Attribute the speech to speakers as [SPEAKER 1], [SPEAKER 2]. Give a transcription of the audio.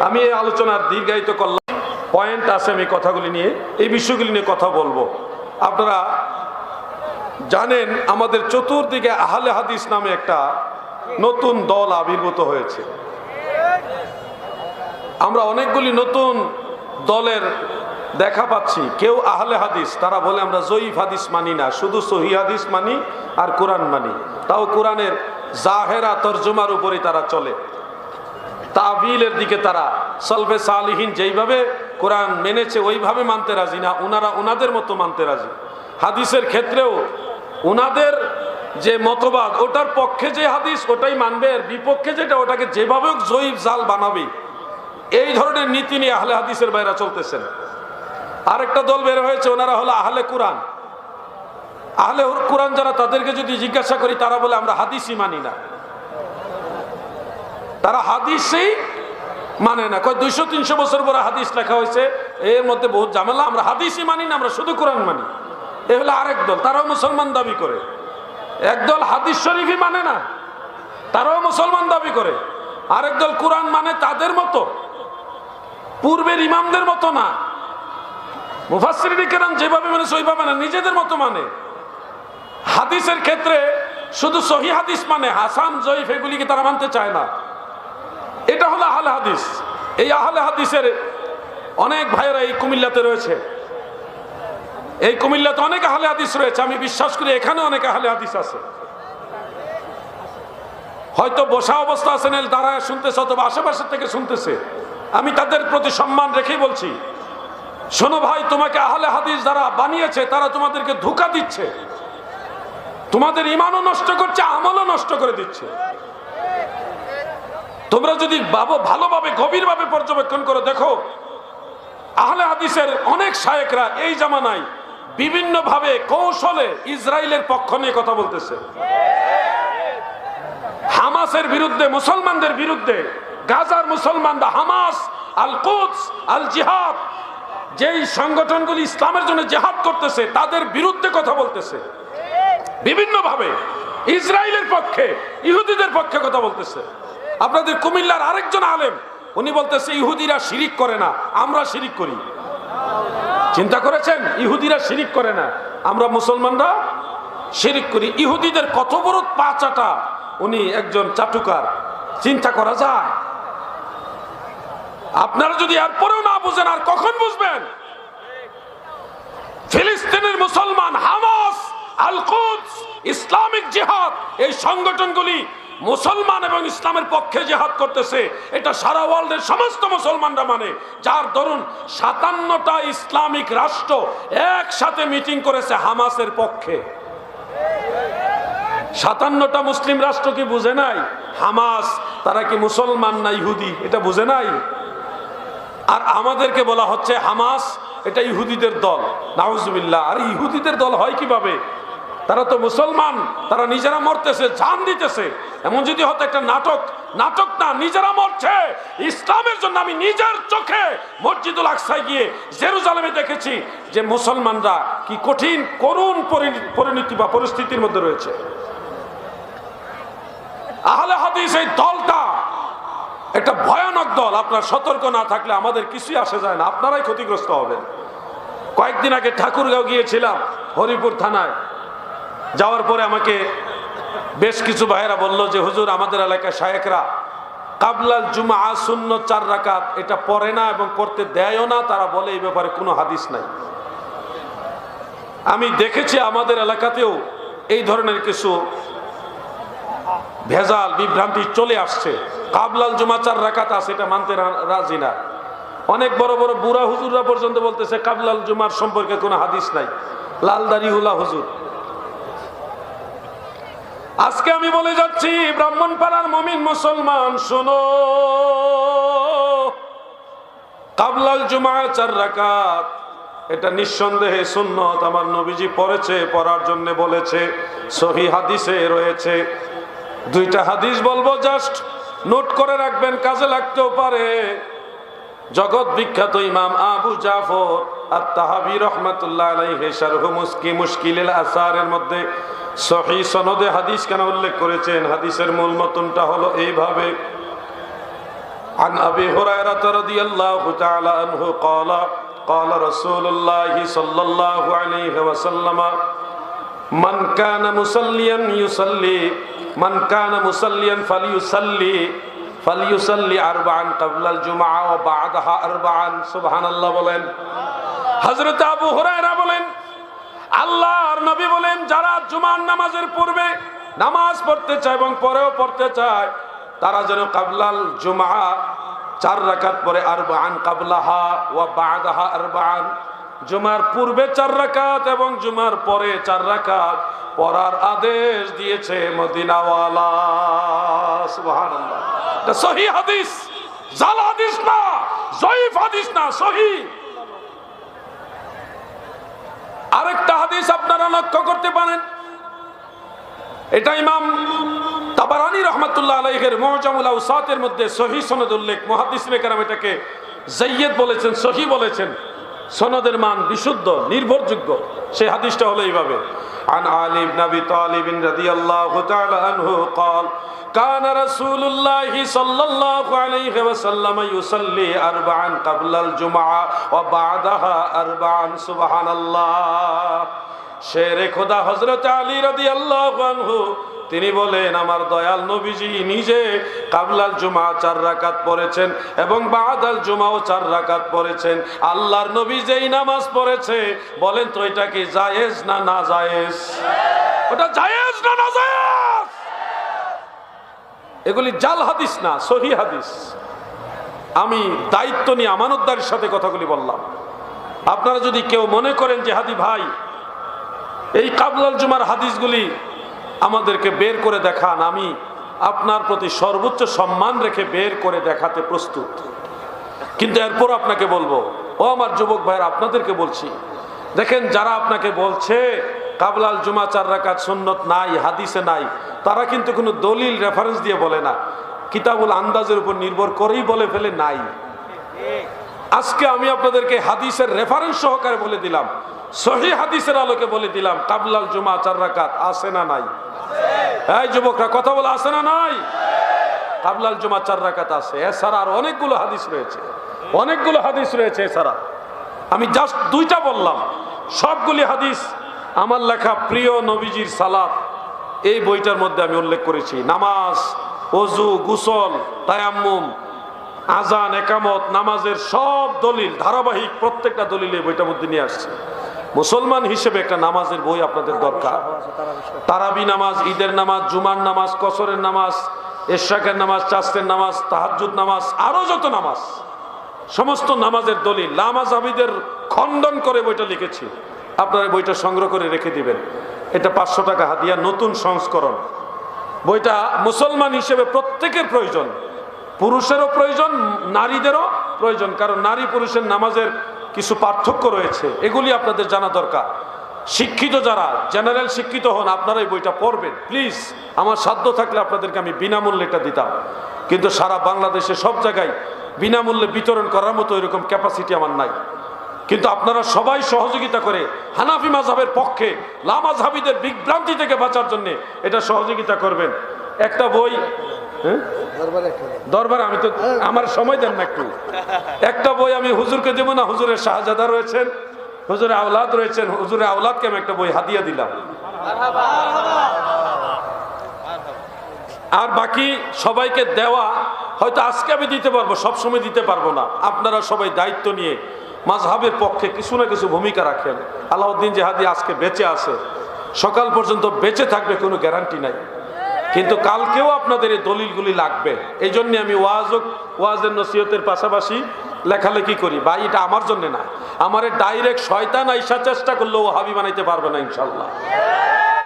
[SPEAKER 1] আমি এই আলোচনার দীর্ঘায়িত করলাম। পয়েন্ট আছে আমি কথাগুলি নিয়ে। এই বিষয়গুলি নিয়ে কথা বলব। আপনারা জানেন, আমাদের চতুর্দিকে আহলে হাদিস নামে একটা নতুন দল আবির্ভূত হয়েছে। আমরা অনেকগুলি নতুন দলের দেখা পাচ্ছি। কেউ আহলে হাদিস, তারা বলে আমরা জয়ীফ হাদিস মানি না, শুধু সহি হাদিস মানি আর কোরআন মানি। তাও কোরআনের জাহেরা তর্জমার উপরে তারা চলে। তাবিলের দিকে তারা, সলফে সালিহীন যেইভাবে কোরআন মেনেছে ওইভাবে মানতে রাজি না ওনারা ওনাদের মতো মানতে রাজি। হাদিসের ক্ষেত্রেও ওনাদের যে মতবাদ, ওটার পক্ষে যে হাদিস, ওটাই মানবে আর বিপক্ষে যেটা, ওটাকে যেভাবে জৈব জাল বানাবে। এই ধরনের নীতি নিয়ে আহলে হাদিসের বাইরা চলতেছেন। আরেকটা দল বের হয়েছে, ওনারা হলো আহলে কোরআন। আহলে কোরআন যারা, তাদেরকে যদি জিজ্ঞাসা করি, তারা বলে, আমরা হাদিসই মানি না। তারা হাদিসই মানে না। কয়, দুইশো, তিনশো বছর পরে হাদিস লেখা হয়েছে। এর মধ্যে বহুত ঝামেলা। আমরা হাদিসই মানি না, আমরা শুধু কোরআন মানি। এ হলো আরেক দল। তারাও মুসলমান দাবি করে। একদল হাদিস শরীফই মানে না, তারাও মুসলমান দাবি করে। আরেক দল কোরআন মানে তাদের মতো, পূর্বের ইমামদের মতো না। মুফাসরিকেরাম যেভাবে মানে ওইভাবে না নিজেদের মতো মানে। হাদিসের ক্ষেত্রে শুধু সহি হাদিস মানে হাসান, জয়ীফ, এগুলিকে তারা মানতে চায় না। এটা হলো আহলে হাদিস। এই আহলে হাদিসের অনেক ভাইয়েরা এই কুমিল্লাতে রয়েছে। এই কুমিল্লাতে অনেক আহলে হাদিস রয়েছে। আমি বিশ্বাস করি এখানে অনেক আহলে হাদিস আছে। হয়তো বসা অবস্থা আছেন তারা শুনতেছে অথবা আশেপাশের থেকে শুনতেছে। আমি তাদের প্রতি সম্মান রেখেই বলছি, শোনো ভাই, তোমাকে আহলে হাদিস যারা বানিয়েছে, তারা তোমাদেরকে ধোকা দিচ্ছে। তোমাদের ইমানও নষ্ট করছে, আমলও নষ্ট করে দিচ্ছে। তোমরা যদি ভালোভাবে, গভীরভাবে পর্যবেক্ষণ করে, দেখো, আহলে হাদিসের অনেক শায়েকরা এই জামানায় বিভিন্ন ভাবে কৌশলে ইসরায়েলের পক্ষ নিয়ে কথা বলতেছে। হামাসের বিরুদ্ধে, মুসলমানদের বিরুদ্ধে, গাজার মুসলমানরা, হামাস আল কুদস আল জিহাদ যেই সংগঠনগুলি ইসলামের জন্য জেহাদ করতেছে, তাদের বিরুদ্ধে কথা বলতেছে। বিভিন্নভাবে ইসরায়েলের পক্ষে, ইহুদিদের পক্ষে কথা বলতেছে। আপনাদের কুমিল্লার আরেকজন আলেম, উনি বলতেছে, ইহুদিরা শিরিক করে না, আমরা শিরিক করি। চিন্তা করেছেন? ইহুদিরা শিরিক করে না, আমরা মুসলমানরা শিরিক করি। ইহুদিদের কত বড় পা চাটা উনি একজন চাটুকার, চিন্তা করা যায়? আপনারা যদি এরপরেও না বুঝেন, আর কখন বুঝবেন? ফিলিস্তিনের মুসলমান হামাস আল কুদস ইসলামিক জিহাদ, এই সংগঠনগুলি মুসলমান এবং ইসলামের পক্ষে জেহাদ করতেছে, এটা সারা ওয়ার্ল্ডের সমস্ত মুসলমানরা মানে। যার ধরুন সাতান্নটা ইসলামিক রাষ্ট্র একসাথে মিটিং করেছে হামাসের পক্ষে। সাতান্নটা মুসলিম রাষ্ট্র কি বুঝে নাই? হামাস, তারা কি মুসলমান না ইহুদি? এটা বুঝে নাই? আর আমাদেরকে বলা হচ্ছে হামাস, এটা ইহুদিদের দল। নাউজবিল্লা আর ইহুদিদের দল হয় কীভাবে? তারা তো মুসলমান, তারা নিজেরা মরতেছে, জান দিতেছে। এমন যদি হতো একটা নাটক নাটক না, নিজেরা মরছে। ইসলামের জন্য আমি নিজের চোখে মসজিদুল আকসায় গিয়ে জেরুজালেমে দেখেছি যে মুসলমানরা কি কঠিন করুণ পরি- পরিণতি বা পরিস্থিতির মধ্যে রয়েছে। আহলে হাদিস এই দলটা একটা ভয়ানক দল। আপনার সতর্ক না থাকলে আমাদের কিছুই আসে যায় না। আপনারাই ক্ষতিগ্রস্ত হবেন। কয়েকদিন আগে ঠাকুরগাঁও গিয়েছিলাম, হরিপুর থানায়। যাওয়ার পরে আমাকে বেশ কিছু ভাইয়েরা বলল যে, হুজুর, আমাদের এলাকায় শায়েকরা কাবলাল জুমা শূন্য চার রাকাত, এটা পড়ে না এবং করতে দেয়ও না, তারা বলে এই ব্যাপারে কোনো হাদিস নাই। আমি দেখেছি আমাদের এলাকাতেও এই ধরনের কিছু ভেজাল বিভ্রান্তি চলে আসছে। কাবলাল জুমা চার রাকাত আছে, এটা মানতে রাজি না। অনেক বড় বড় বুড়া হুজুররা পর্যন্ত বলতেছে, কাবলাল জুমার সম্পর্কে কোনো হাদিস নাই। লালদারি হুলা হুজুর। আজকে আমি বলে যাচ্ছি ব্রাহ্মণ পাড়ার মমিন মুসলমান, শোনো। কাবলাল জুমা চার রাকাত। এটা নিঃসন্দেহে সুন্নত, আমার নবীজি পড়েছে, পড়ার জন্য বলেছে, সহি হাদিসে রয়েছে। দুইটা হাদিস বলব, জাস্ট নোট করে রাখবেন, কাজে লাগতেও পারে। জগৎ বিখ্যাত ইমাম আবু জাফর আর তাহাবি রহমাতুল্লাহ আলাইহি, শারহু মুস্কি, মুশকিলিল আসারের মধ্যে সহি সনদে হাদিস কেন উল্লেখ করেছেন হাদিসের মূল মতনটা হলো এইভাবে عن أبي هريرة رضي الله تعالى عنه قال قال رسول الله صلى الله عليه وسلم من كان مصليا يصلي من كان مصليا فليصلي فليصلي أربعا قبل الجمعة وبعدها أربعا سبحان الله বলেন হযরত আবু হুরায়রা বলেন আল্লাহর নবী বলেন, যারা জুমার নামাজের পূর্বে নামাজ পড়তে চায় এবং পরেও পড়তে চায়, তারা যেন কাবলাল জুমা চার রাকাত পরে আরবান কাবলাহা ওয়া বাদাহা আরবান জুমার পূর্বে চার রাকাত এবং জুমার পরে চার রাকাত পড়ার আদেশ দিয়েছে মদিনাওয়ালা। সুবহানাল্লাহ। সহি হাদিস। জাল হাদিস না, জয়ীফ হাদিস না, সহি। আরেকটা হাদিস আপনারা লক্ষ্য করতে পারেন। এটা ইমাম তাবারানি রহমতুল্লাহ আলহের মহজামুল আউসাতের মধ্যে সহি সনদ উল্লেখ। মহাদিস মেকারাম এটাকে জৈয়দ বলেছেন, সহি বলেছেন। সনদের মান বিশুদ্ধ, নির্ভরযোগ্য। সেই হাদিসটা হলো এইভাবে। عن علي بن أبي طالب رضي الله تعالى عنه قال كان رسول الله صلى الله عليه وسلم يصلي اربعا قبل الجمعة وبعدها اربعا سبحان الله. شیر خدا حضرت علی رضی اللہ عنہ তিনি বলেন, আমার দয়াল নবীজি নিজে কাবলাল জুমা চার রাকাত পড়েছেন এবং বাদাল জুমাও চার রাকাত পড়েছেন। আল্লাহর নবী যেই নামাজ পড়েছে, বলেন তো এটা কি জায়েজ না না জায়েজ? ওটা জায়েজ না না জায়েজ? এগুলি জাল হাদিস না, সহি হাদিস। আমি দায়িত্ব নিয়ে আমানতদারের সাথে কথাগুলি বললাম। আপনারা যদি কেউ মনে করেন যে, হাদি ভাই, এই কাবলাল জুমার হাদিসগুলি আমাদেরকে বের করে দেখান, আমি আপনার প্রতি সর্বোচ্চ সম্মান রেখে বের করে দেখাতে প্রস্তুত। কিন্তু এরপর আপনাকে বলব, ও আমার যুবক ভাইয়ের, আপনাদেরকে বলছি, দেখেন যারা আপনাকে বলছে, কাবলাল জুমা চার রাকাত সুন্নত নাই, হাদিসে নাই, তারা কিন্তু কোনো দলিল রেফারেন্স দিয়ে বলে না। কিতাবুল আন্দাজের উপর নির্ভর করেই বলে ফেলে নাই। আজকে আমি আপনাদেরকে হাদিসের রেফারেন্স সহকারে বলে দিলাম। সহি হাদিসের আলোকে বলে দিলাম, কাবলাল জুমা চার রাকাত আছে না নাই? এই যুবকরা, কথা বলে আসে না নাই? কাবলাল জুমা চার রাকাত আছে। এছাড়া আর অনেকগুলো হাদিস রয়েছে। অনেকগুলো হাদিস রয়েছে এছাড়া। আমি জাস্ট দুইটা বললাম। সবগুলি হাদিস আমার লেখা প্রিয় নবীজির সালাত। এই বইটার মধ্যে আমি উল্লেখ করেছি। নামাজ অজু গুসল, তায়াম্মুম আজান, একামত, নামাজের সব দলিল, ধারাবাহিক প্রত্যেকটা দলিল বইটার মধ্যে নিয়ে আসছে। মুসলমান হিসেবে একটা নামাজের বই আপনাদের দরকার। তারাবি নামাজ, ঈদের নামাজ, জুমার নামাজ, কসরের নামাজ এশাকের নামাজ চাস্তের নামাজ তাহাজুদ নামাজ, আরও যত নামাজ, সমস্ত নামাজের দলিল নামাজ আবিদের খণ্ডন করে বইটা লিখেছি। আপনারা বইটা সংগ্রহ করে রেখে দিবেন। এটা পাঁচশো টাকা হাতিয়া, নতুন সংস্করণ। বইটা মুসলমান হিসেবে প্রত্যেকের প্রয়োজন। পুরুষেরও প্রয়োজন, নারীদেরও প্রয়োজন। কারণ নারী পুরুষের নামাজের কিছু পার্থক্য রয়েছে, এগুলি আপনাদের জানা দরকার। শিক্ষিত যারা, জেনারেল শিক্ষিত হন, আপনারা এই বইটা পড়বেন। প্লিজ, আমার সাধ্য থাকলে আপনাদেরকে আমি বিনামূল্যে এটা দিতাম। কিন্তু সারা বাংলাদেশে সব জায়গায় বিনামূল্যে বিতরণ করার মতো এরকম ক্যাপাসিটি আমার নাই। কিন্তু আপনারা সবাই সহযোগিতা করে হানাফি মাঝহাবের পক্ষে লামাজহাবিদের বিভ্রান্তি থেকে বাঁচার জন্য এটা সহযোগিতা করবেন। একটা বই দরবার আমি তো আমার সময় দেন না একটু। একটা বই আমি হুজুরকে দেবো না হুজুরের শাহজাদা রয়েছেন হুজুরে আওলাদ রয়েছেন হুজুরে আওলাদকে আমি একটা বই হাদিয়া দিলাম। আর বাকি সবাইকে দেওয়া হয়তো আজকে আমি দিতে পারব সব সময় দিতে পারব না। আপনারা সবাই দায়িত্ব নিয়ে মাঝহাবের পক্ষে কিছু না কিছু ভূমিকা রাখেন। আলাউদ্দিন জেহাদি আজকে বেঁচে আছে। সকাল পর্যন্ত বেঁচে থাকবে কোনো গ্যারান্টি নাই। কিন্তু কালকেও আপনাদের এই দলিলগুলি লাগবে। এই জন্য আমি ওয়াজ ওয়াজের নসিহতের পাশাপাশি লেখালেখি করি। ভাই, এটা আমার জন্য না। আমার ডাইরেক্ট শয়তান আইসা চেষ্টা করলেও হাবি বানাইতে পারবে না, ইনশাল্লাহ।